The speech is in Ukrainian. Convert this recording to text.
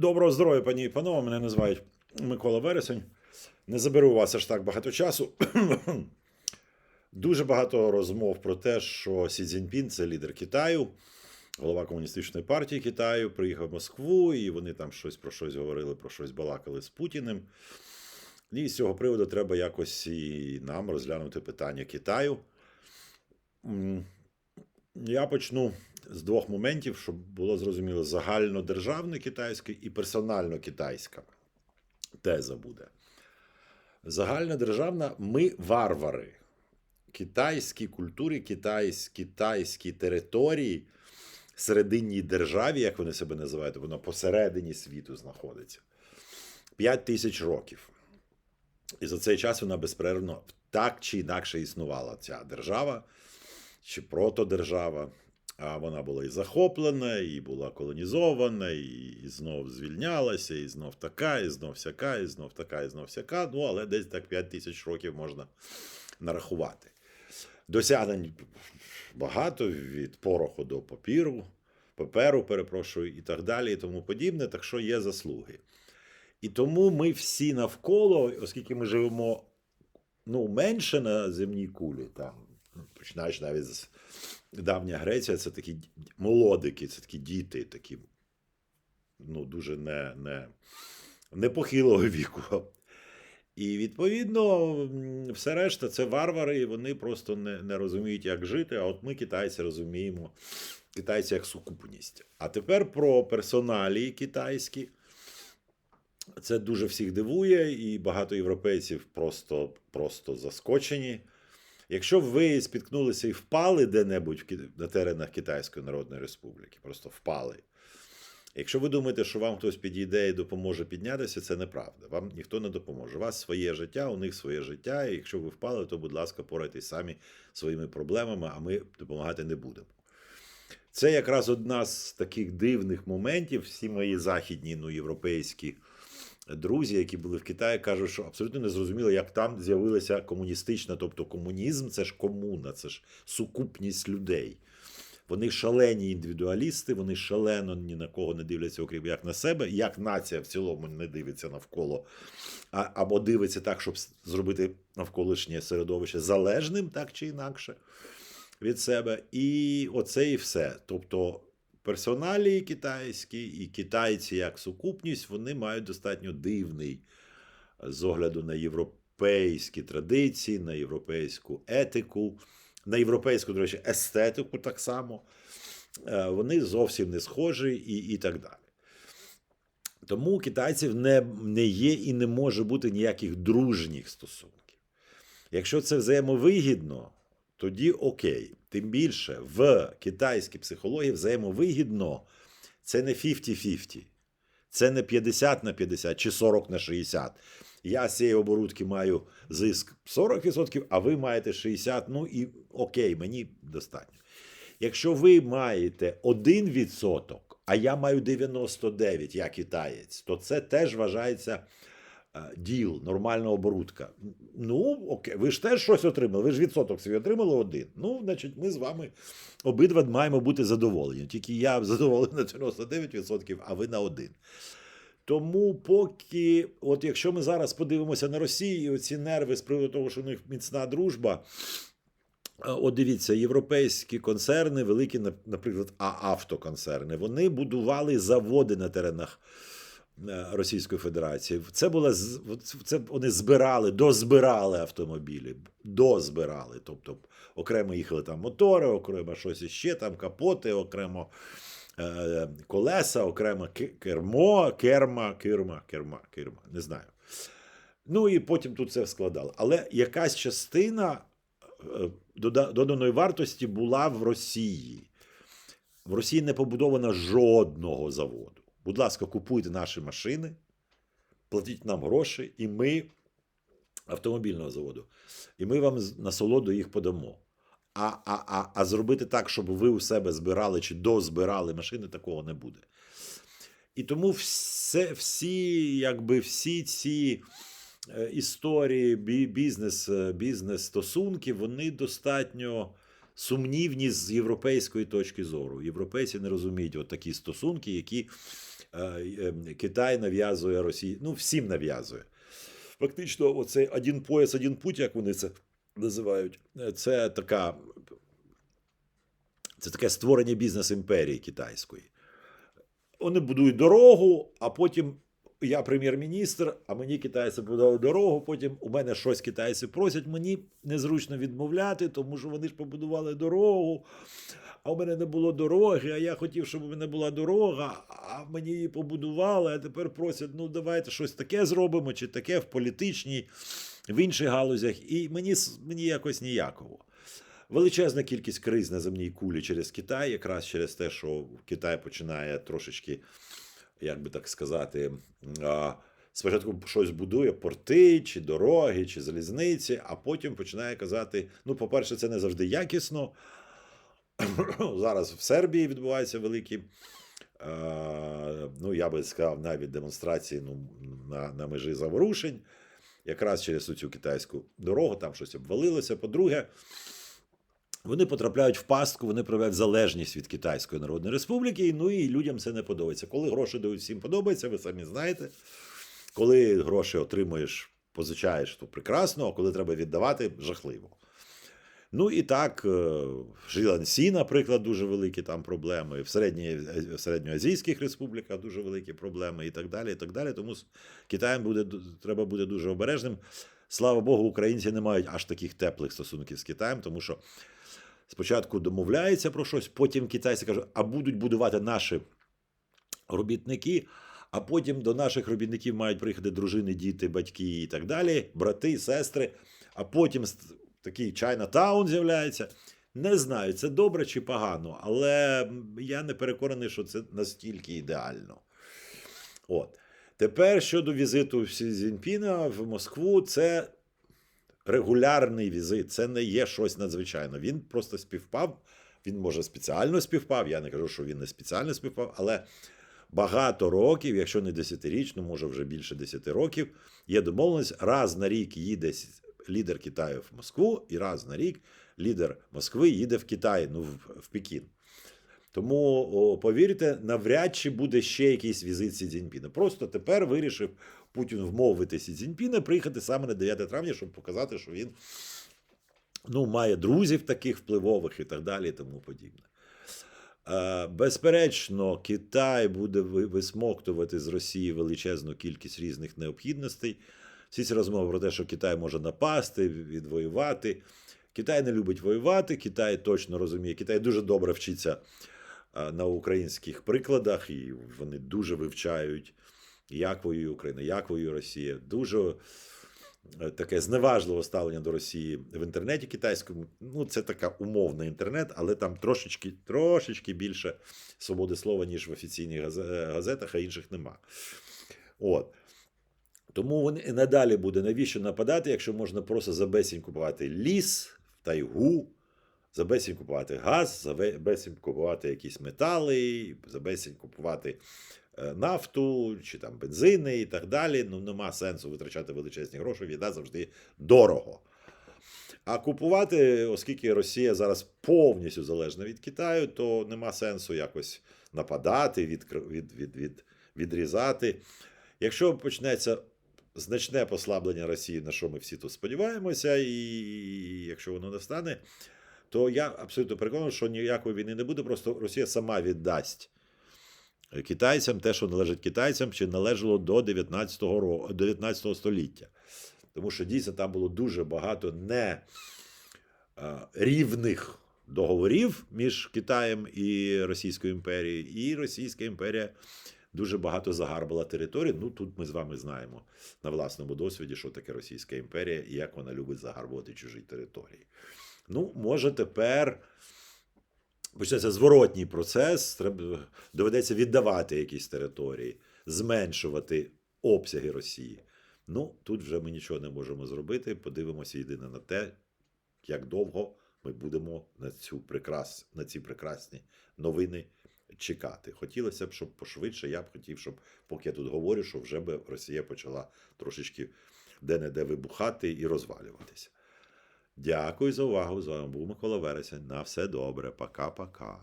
Доброго здоров'я, пані і панове. Мене називають Микола Вересень. Не заберу у вас аж так багато часу. Дуже багато розмов про те, що Сі Цзіньпін – це лідер Китаю, голова комуністичної партії Китаю, приїхав в Москву, і вони там щось про щось говорили, про щось балакали з Путіним. І з цього приводу треба якось і нам розглянути питання Китаю. Я почну з двох моментів, щоб було зрозуміло: загальнодержавне китайське і персонально китайська теза буде. Загальнодержавна ми варвари. Китайській культурі, китайсь, китайській території, серединній державі, як вони себе називають, вона посередині світу знаходиться. 5 тисяч років. І за цей час вона безперервно так чи інакше існувала ця держава, чи протодержава. А вона була і захоплена, і була колонізована, і, і знов звільнялася, і знов така, і знов сяка, і знов така, і знов сяка. Ну, але десь так 5 тисяч років можна нарахувати. Досягнень багато від пороху до папіру, паперу, перепрошую, і так далі, і тому подібне, так що є заслуги. І тому ми всі навколо, оскільки ми живемо ну, менше на земній кулі, там, починаєш навіть з давня Греція, це такі молодики, це такі діти, такі ну, дуже не, не, непохилого віку. І відповідно, все решта це варвари, і вони просто не, не розуміють, як жити. А от ми, китайці, розуміємо китайці як сукупність. А тепер про персоналії китайські. Це дуже всіх дивує, і багато європейців просто, просто заскочені. Якщо ви спіткнулися і впали де-небудь на теренах Китайської Народної Республіки, просто впали. Якщо ви думаєте, що вам хтось підійде і допоможе піднятися, це неправда. Вам ніхто не допоможе. У вас своє життя, у них своє життя. І якщо ви впали, то, будь ласка, порайтесь самі своїми проблемами, а ми допомагати не будемо. Це якраз одна з таких дивних моментів. Всі мої західні, ну, європейські друзі, які були в Китаї, кажуть, що абсолютно не зрозуміло, як там з'явилася комуністична, тобто комунізм це ж комуна, це ж сукупність людей. Вони шалені індивідуалісти, вони шалено ні на кого не дивляться, окрім як на себе, як нація в цілому не дивиться навколо, а, або дивиться так, щоб зробити навколишнє середовище залежним, так чи інакше, від себе. І оце і все. Тобто персоналії китайські і китайці як сукупність, вони мають достатньо дивний е, з огляду на європейські традиції, на європейську етику, на європейську, до речі, естетику так само. Е, Вони зовсім не схожі і, і так далі. Тому китайців не, не є і не може бути ніяких дружніх стосунків. Якщо це взаємовигідно, тоді окей. Тим більше в китайській психології взаємовигідно це не 50-50, це не 50 на 50 чи 40 на 60. Я з цієї оборудки маю зиск 40%, а ви маєте 60%, ну і окей, мені достатньо. Якщо ви маєте 1%, а я маю 99%, я китаєць, то це теж вважається діл, нормальна оборудка. Ну, окей, ви ж теж щось отримали. Ви ж відсоток свій отримали один. Ну, значить, ми з вами обидва маємо бути задоволені. Тільки я задоволений на 99%, а ви на один. Тому, поки, от якщо ми зараз подивимося на Росію, і оці нерви з приводу того, що у них міцна дружба. е, От дивіться, європейські концерни, великі, наприклад, автоконцерни, вони будували заводи на теренах е, Російської Федерації. Це от це вони збирали, дозбирали автомобілі, дозбирали. Тобто окремо їхали там мотори, окремо щось іще, там капоти, окремо е, колеса, окремо кермо, керма, керма, керма, керма, не знаю. Ну і потім тут це складали. Але якась частина е, доданої вартості була в Росії. В Росії не побудовано жодного заводу. Будь ласка, купуйте наші машини, платіть нам гроші, і ми автомобільного заводу. І ми вам насолоду їх подамо. А, а, а, а зробити так, щоб ви у себе збирали чи дозбирали машини, такого не буде. І тому все, всі, якби всі ці е, історії, бізнес, е, бізнес-стосунки, вони достатньо сумнівні з європейської точки зору. Європейці не розуміють от такі стосунки, які е, е, Китай нав'язує Росії, ну всім нав'язує. Фактично, оцей один пояс, один путь, як вони це називають, е, це така. Це таке створення бізнес-імперії китайської. Вони будують дорогу, а потім я прем'єр-міністр, а мені китайці будували дорогу. Потім у мене щось китайці просять, мені незручно відмовляти, тому що вони ж побудували дорогу. А у мене не було дороги, а я хотів, щоб у мене була дорога, а мені її побудували, а тепер просять, ну давайте щось таке зробимо, чи таке в політичній, в інших галузях. І мені, мені якось ніяково. Величезна кількість криз на земній кулі через Китай, якраз через те, що Китай починає трошечки, як би так сказати, спочатку щось будує порти, чи дороги, чи залізниці, а потім починає казати: ну, по-перше, це не завжди якісно. Зараз в Сербії відбуваються великі, ну я би сказав, навіть демонстрації ну, на, на межі заворушень, якраз через цю китайську дорогу, там щось обвалилося. По-друге, вони потрапляють в пастку, вони проявляють залежність від Китайської Народної Республіки, ну і людям це не подобається. Коли гроші дають всім подобається, ви самі знаєте. Коли гроші отримуєш, позичаєш, то прекрасно, а коли треба віддавати, жахливо. Ну і так, е, Шрі-Лансі, наприклад, дуже великі там проблеми, в, середній, в середньоазійських республіках дуже великі проблеми і так далі. І так далі. Тому з Китаєм буде, треба бути дуже обережним. Слава Богу, українці не мають аж таких теплих стосунків з Китаєм, тому що спочатку домовляються про щось, потім китайці кажуть, а будуть будувати наші робітники, а потім до наших робітників мають приїхати дружини, діти, батьки і так далі, брати, сестри. А потім такий Чайна-таун з'являється. Не знаю, це добре чи погано, але я не переконаний, що це настільки ідеально. От. Тепер щодо візиту Сі Цзіньпіна в Москву, це регулярний візит, це не є щось надзвичайне. Він просто співпав. Він може спеціально співпав. Я не кажу, що він не спеціально співпав, але багато років, якщо не десятирічно, може вже більше десяти років, є домовленість, раз на рік їде лідер Китаю в Москву, і раз на рік лідер Москви їде в Китай, ну в, Пекін. Тому повірте, навряд чи буде ще якийсь візит Сі Цзіньпіна. Просто тепер вирішив Путін вмовити Сі Цзіньпіна приїхати саме на 9 травня, щоб показати, що він ну, має друзів таких впливових і так далі, і тому подібне. Е, Безперечно, Китай буде висмоктувати з Росії величезну кількість різних необхідностей. Всі ці розмови про те, що Китай може напасти, відвоювати. Китай не любить воювати, Китай точно розуміє, Китай дуже добре вчиться на українських прикладах, і вони дуже вивчають, як воює Україна, як воює Росія. Дуже е, таке зневажливе ставлення до Росії в інтернеті китайському. Ну, це така умовний інтернет, але там трошечки, трошечки більше свободи слова, ніж в офіційних газетах, а інших нема. От. Тому вони надалі буде навіщо нападати, якщо можна просто за безцінь купувати ліс, тайгу, за безцінь купувати газ, за безцінь купувати якісь метали, за безцінь купувати е, нафту чи там бензини і так далі. Ну нема сенсу витрачати величезні гроші, віда завжди дорого. А купувати, оскільки Росія зараз повністю залежна від Китаю, то нема сенсу якось нападати, від, від, від, від, відрізати. Якщо почнеться значне послаблення Росії, на що ми всі тут сподіваємося, і якщо воно не стане, то я абсолютно переконаний, що ніякої війни не буде, просто Росія сама віддасть китайцям те, що належить китайцям, чи належало до 19, ро- 19 століття. Тому що дійсно там було дуже багато не рівних договорів між Китаєм і Російською імперією, і Російська імперія дуже багато загарбала територій. Ну тут ми з вами знаємо на власному досвіді, що таке Російська імперія і як вона любить загарбувати чужі території. Ну, може, тепер почнеться зворотній процес. Треба доведеться віддавати якісь території, зменшувати обсяги Росії. Ну, тут вже ми нічого не можемо зробити. Подивимося єдине на те, як довго ми будемо на, цю прекрас, на ці прекрасні новини чекати. Хотілося б, щоб пошвидше. Я б хотів, щоб, поки я тут говорю, що вже би Росія почала трошечки де-не-де вибухати і розвалюватися. Дякую за увагу. З вами був Микола Вересень. На все добре. Пока-пока.